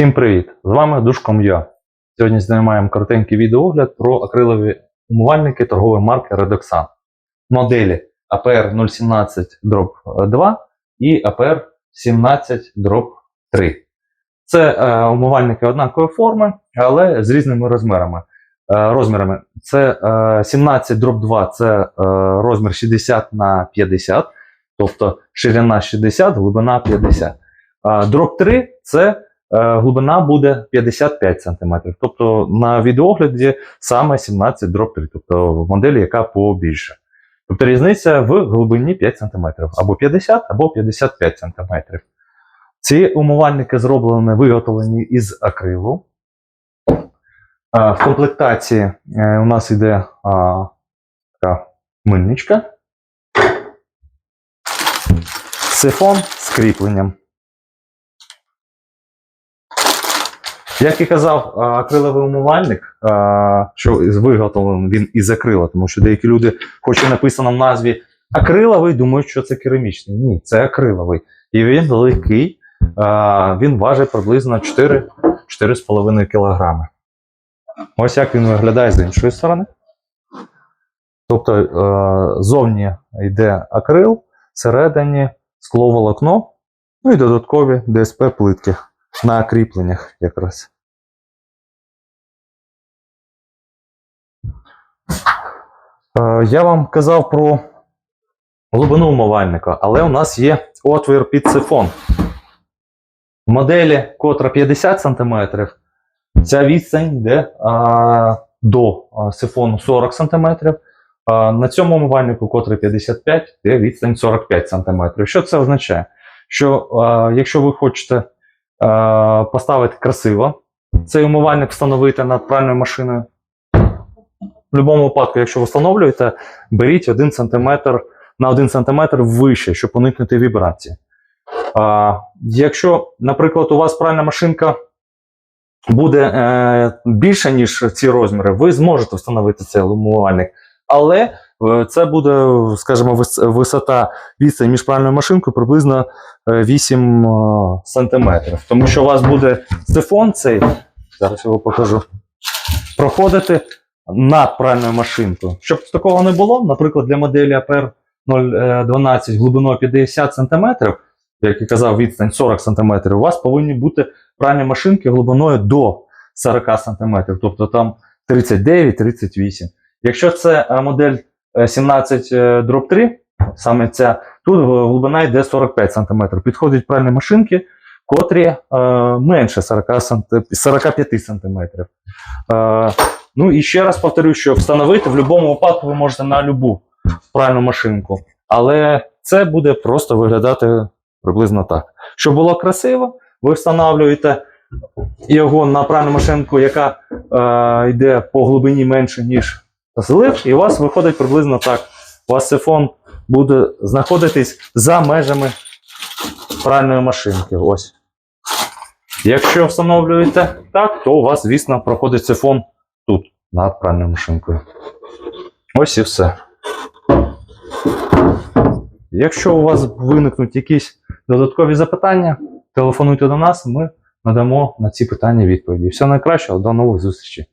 Всім привіт! З вами Душком Я. Сьогодні знімаємо коротенький відеоогляд про акрилові умивальники торгової марки Redoxan. Моделі APR 017 2 і APR 17 3. Це е, умивальники однакової форми, але з різними розмірами. Е, розмірами. Це е, 17 2 це е, розмір 60 на 50, тобто ширина 60, глибина 50. А дроп 3 це глибина буде 55 см. Тобто на відеогляді саме 17 дроп 3, тобто в моделі, яка побільше. Тобто різниця в глибині 5 см, або 50, або 55 см. Ці умивальники зроблені, виготовлені із акрилу. В комплектації е, у нас йде а, така мильничка. Сифон з кріпленням. Як і казав, акриловий умивальник, що виготовлений він із акрила, тому що деякі люди, хоч і написано в назві акриловий, думають, що це керамічний. Ні, це акриловий. І він легкий, він важить приблизно 4 4,5 кг. Ось як він виглядає з іншої сторони. Тобто зовні йде акрил, всередині скловолокно, ну і додаткові ДСП плитки на кріпленнях якраз. Е, я вам казав про глибину умивальника, але у нас є отвір під сифон. В моделі, котра 50 см, ця відстань йде а, до а, сифону 40 см. А, на цьому умивальнику, котрий 55, йде відстань 45 см. Що це означає? Що а, якщо ви хочете поставити красиво цей умивальник встановити над пральною машиною, в будь-якому випадку, якщо ви встановлюєте, беріть 1 см на 1 см вище, щоб уникнути вібрації. А, якщо, наприклад, у вас пральна машинка буде е, більше, ніж ці розміри, ви зможете встановити цей умивальник. Але е, це буде, скажімо, висота відстань між пральною машинкою приблизно е, 8 е, сантиметрів. Тому що у вас буде сифон цей, зараз його покажу, проходити над пральною машинкою. Щоб такого не було, наприклад, для моделі APR 012 глибиною 50 см, як я казав, відстань 40 см, у вас повинні бути пральні машинки глибиною до 40 см, тобто там 39-38. Якщо це е, модель е, 17 дроб 3, саме ця, тут глибина йде 45 см. Підходять пральні машинки, котрі е, менше 40 санти- 45 см. Е, ну і ще раз повторю, що встановити в будь-якому випадку ви можете на любу пральну машинку. Але це буде просто виглядати приблизно так. Щоб було красиво, ви встановлюєте його на пральну машинку, яка е, йде по глибині менше, ніж злив, і у вас виходить приблизно так. У вас сифон буде знаходитись за межами пральної машинки. Ось. Якщо встановлюєте так, то у вас, звісно, проходить сифон тут, над пральною машинкою. Ось і все. Якщо у вас виникнуть якісь додаткові запитання, телефонуйте до нас, ми надамо на ці питання відповіді. Все найкраще, до нових зустрічей.